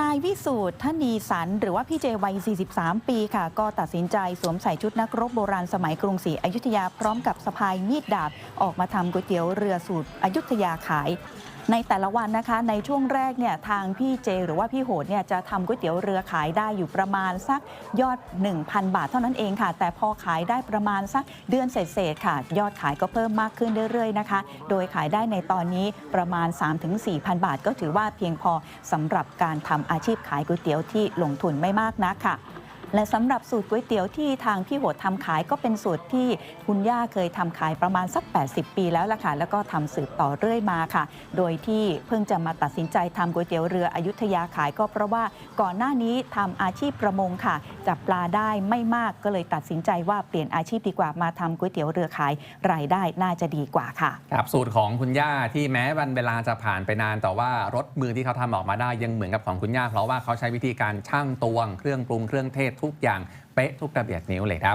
นายวิสูตรท่านีสัน หรือว่าพี่เจวัย 43 ปีค่ะ ก็ตัดสินใจสวมใส่ชุดนักรบโบราณสมัยกรุงศรีอยุธยาพร้อมกับสะพายมีดดาบ ออกมาทำก๋วยเตี๋ยวเรือสูตรอยุธยาขาย ในแต่ละวันนะคะในช่วงแรกเนี่ยทางพี่เจ หรือว่าพี่โหดเนี่ยจะทำก๋วยเตี๋ยวเรือขายได้อยู่ประมาณสักยอด 1,000 บาทเท่านั้นเองค่ะ แต่พอขายได้ประมาณสักเดือนเศษๆค่ะ ยอดขายก็เพิ่มมากขึ้นเรื่อยๆนะคะ โดยขายได้ในตอนนี้ประมาณ 3-4,000 บาท ก็ถือว่าเพียงพอสำหรับการทำอาชีพขายก๋วยเตี๋ยวที่ลงทุนไม่มากนักค่ะ และสำหรับสูตรก๋วยเตี๋ยวที่ทางพี่โหดทำขายก็เป็นสูตรที่คุณย่าเคยทำขายประมาณสัก 80 ปีแล้วล่ะค่ะแล้วก็ทำสืบต่อเรื่อยมาค่ะ โดยที่เพิ่งจะมาตัดสินใจทำก๋วยเตี๋ยวเรืออยุธยาขายก็เพราะว่าก่อนหน้านี้ทำอาชีพประมงค่ะ จับปลาได้ไม่มากก็เลยตัดสินใจว่าเปลี่ยนอาชีพดีกว่ามาทำก๋วยเตี๋ยวเรือขายรายได้น่าจะดีกว่าค่ะครับสูตรของคุณย่าที่แม้วันเวลาจะผ่านไปนานแต่ว่ารสมือที่เขาทำออกมาได้ยังเหมือนกับของคุณย่าเพราะว่าเขาใช้วิธีการช่างตวงเครื่องปรุงเครื่องเทศทุกอย่างเป๊ะทุกระเบียดนิ้วเลยครับ